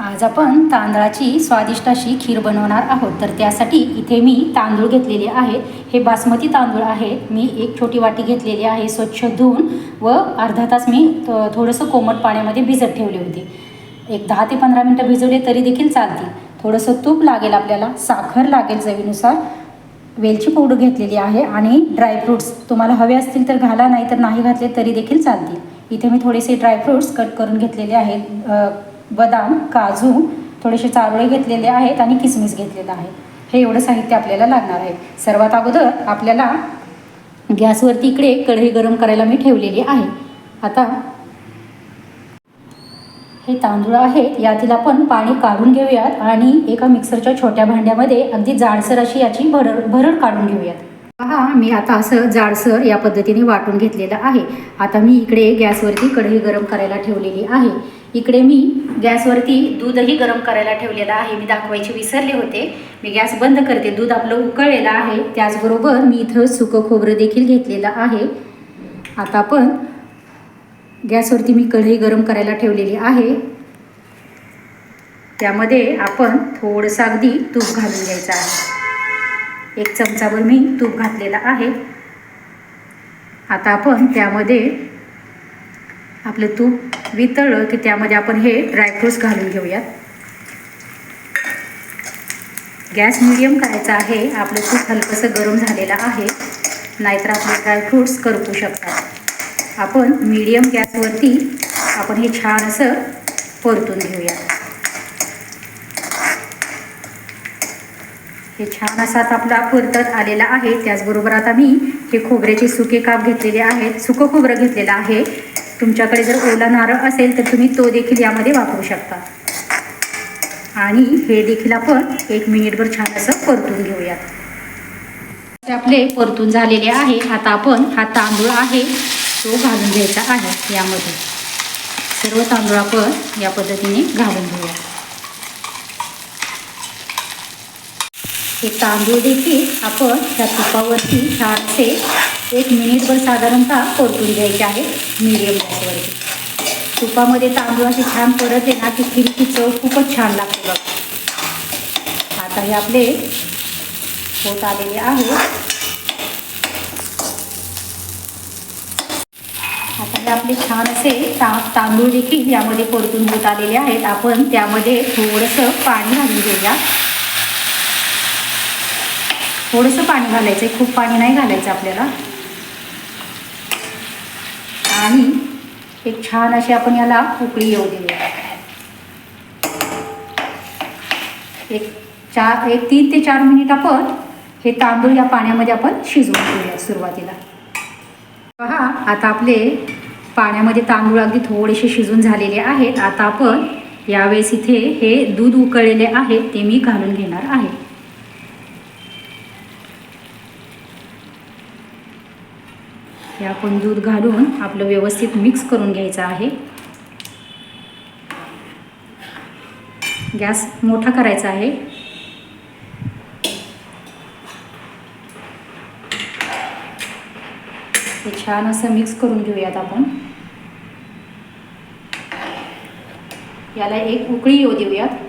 आज आपण तांदळाची स्वादिष्ट अशी खीर बनवणार आहोत. तर त्यासाठी इथे मी तांदूळ घेतलेले आहेत हे बासमती तांदूळ आहेत मी एक छोटी वाटी घेतलेली आहे. स्वच्छ धुवून व अर्धा तास मी थोडंसं कोमट पाण्यामध्ये भिजत ठेवले होते. एक दहा ते पंधरा मिनटं भिजवले तरी देखील चालतील. थोडंसं तूप लागेल आपल्याला. साखर लागेल चवीनुसार. वेलची पावडर घेतलेली आहे आणि ड्रायफ्रूट्स तुम्हाला हवे असतील तर घाला नाही तर नाही घातले तरी देखील चालतील. इथे मी थोडेसे ड्रायफ्रूट्स कट करून घेतलेले आहेत. बदाम काजू थोडेसे चारोळे घेतलेले आहेत आणि किसमिस घेतलेलं आहे. हे एवढं साहित्य आपल्याला लागणार आहे. सर्वात अगोदर आपल्याला गॅसवरती इकडे कढई गरम करायला मी ठेवलेली आहे. आता हे तांदूळ आहेत यातील आपण पाणी काढून घेऊयात आणि एका मिक्सरच्या छोट्या भांड्यामध्ये अगदी जाडसर अशी याची भरड भरड काढून घेऊयात. पहा मी आता असं जाडसर या पद्धतीने वाटून घेतलेलं आहे. आता मी इकडे गॅसवरती कढई गरम करायला ठेवलेली आहे. इकडे मी गॅसवरती दूधही गरम करायला ठेवलेलं आहे. मी दाखवायचे विसरले होते. मी गॅस बंद करते. दूध आपलं उकळलेलं आहे. त्याचबरोबर मी इथं सुकं खोबरं देखील घेतलेलं आहे. आता आपण गॅसवरती मी कढई गरम करायला ठेवलेली आहे. त्यामध्ये आपण थोडंसं अगदी तूप घालून घ्यायचं आहे. एक चमचाभर मी तूप घातलेलं आहे. आता आपण त्यामध्ये आपलं तूप वितळलं की त्यामध्ये आपण हे ड्रायफ्रूट्स घालून घेऊयात. गॅस मिडियम करायचा आहे. आपलं तूप हलकंसं गरम झालेलं आहे. नाहीतर आपले ड्रायफ्रूट्स करपू शकतात. आपण मीडियम गॅसवरती आपण हे छान असं परतून घेऊया हे छान असा आता आपला परतत आलेला आहे. त्याचबरोबर आता मी हे खोबऱ्याचे सुके काप घेतलेले आहेत सुकं खोबरं घेतलेलं आहे. तुमच्याकडे जर ओला नारळ असेल तर तुम्ही तो देखील यामध्ये वापरू शकता. आणि हे देखील आपण एक मिनिटभर छान असं परतून घेऊयात. ते आपले परतून झालेले आहे आता आपण हा तांदूळ आहे तो घालून घ्यायचा आहे यामध्ये. सर्व तांदूळ आपण या पद्धतीने घालून घेऊया. हे तांदूळ देखील आपण त्या तुपावरती छानसे एक मिनिटभर साधारणतः परतून घ्यायचे आहे मिडियम गॅसवरती तुपामध्ये तांदूळ असे छान परत ना की खिरीची चव खूपच छान लागते बघ. आता हे आपले होत आलेले आहे. आता हे आपले छान असे ता तांदूळ देखील यामध्ये परतून होत आलेले आहेत. आपण त्यामध्ये थोडंसं पाणी घालून घेऊया. थोडंसं पाणी घालायचं आहे खूप पाणी नाही घालायचं आपल्याला. आणि एक छान अशी आपण याला उकळी येऊ देऊया. एक चार एक तीन ते चार मिनिट आपण हे तांदूळ या पाण्यामध्ये आपण शिजवून घेऊया सुरुवातीला. पहा आता आपले पाण्यामध्ये तांदूळ अगदी थोडेसे शिजून झालेले आहेत. आता आपण यावेळेस इथे हे दूध उकळलेले आहे ते मी घालून घेणार आहे. हे आपण दूध घालून आपलं व्यवस्थित मिक्स करून घ्यायचं आहे. गॅस मोठा करायचा आहे. हे छान असं मिक्स करून घेऊयात आपण. याला एक उकळी येऊ देऊयात.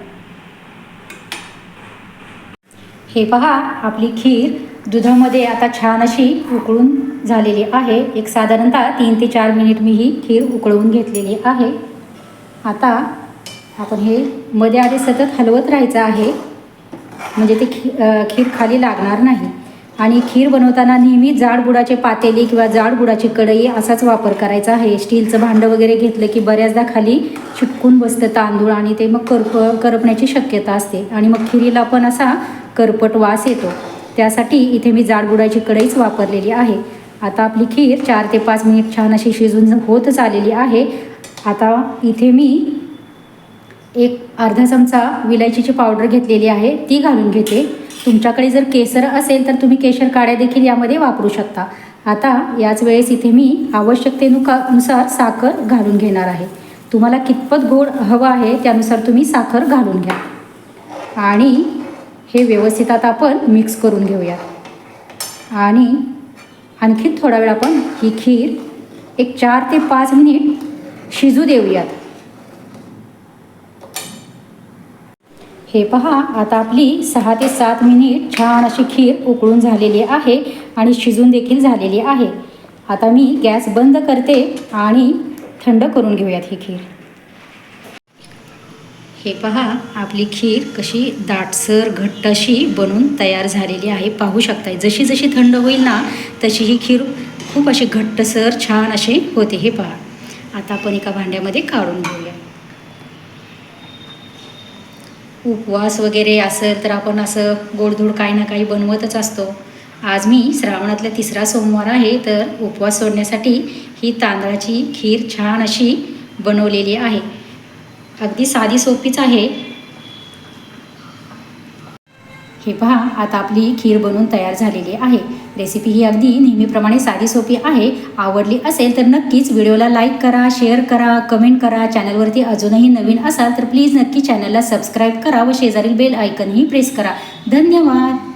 हे पहा आपली खीर दुधामध्ये आता छान अशी उकळून झालेली आहे. एक साधारणतः तीन ते चार मिनिट मी ही खीर उकळवून घेतलेली आहे. आता आपण हे मध्ये आधी सतत हलवत राहायचं आहे. म्हणजे ते खी खीर खाली लागणार नाही. आणि खीर बनवताना नेहमी जाड बुडाचे पातेली किंवा जाड बुडाची कढई असाच वापर करायचा. आहे स्टीलचं भांडं वगैरे घेतलं की बऱ्याचदा खाली चिटकून बसतं तांदूळ आणि ते मग करप करपण्याची शक्यता असते. आणि मग खिरीला पण असा करपट वास येतो. त्यासाठी इथे मी जाड बुडाची कढईच वापरलेली आहे. आता आपली खीर चार ते पाच मिनिट छान अशी शिजून होतच आलेली आहे. आता इथे मी एक अर्धा चमचा विलायचीची पावडर घेतलेली आहे. ती घालून घेते. तुमच्याकडे जर केसर असेल तर तुम्ही केशर काड्या देखील यामध्ये वापरू शकता. आता याच वेळेस इथे मी आवश्यकतेनुका नुसार साखर घालून घेणार आहे. तुम्हाला कितपत गोड हवं आहे त्यानुसार तुम्ही साखर घालून घ्या. आणि हे व्यवस्थित आता आपण मिक्स करून घेऊया. आणि आणखी थोडा वेळ आपण ही खीर एक चार ते पाच मिनिट शिजू देऊयात. हे पहा आता आपली सहा ते सात मिनिट छान अशी खीर उकळून झालेली आहे आणि शिजून देखील झालेली आहे. आता मी गॅस बंद करते आणि थंड करून घेऊयात ही खीर. हे पहा आपली खीर कशी दाटसर घट्ट अशी बनून तयार झालेली आहे. पाहू शकताय जशी जशी थंड होईल ना तशी ही खीर खूप अशी घट्टसर छान अशी होते हे पहा. आता आपण एका भांड्यामध्ये काढून घेऊया उपवास वगैरे असेल तर आपण असं गोडधोड काही ना काही बनवतच असतो. आज मी श्रावणातला तिसरा सोमवार आहे तर उपवास सोडण्यासाठी ही तांदळाची खीर छान अशी बनवलेली आहे. अगदी साधी सोपीच आहे हे पहा आता आपली खीर बनवून तयार झालेली आहे. रेसिपी ही अगदी नेहमीप्रमाणे साधी सोपी आहे. आवडली असेल तर नक्कीच व्हिडिओला लाईक करा शेअर करा कमेंट करा. चॅनलवरती अजूनही नवीन असाल तर प्लीज नक्की चॅनलला सबस्क्राईब करा व शेजारील बेल आयकनही प्रेस करा. धन्यवाद!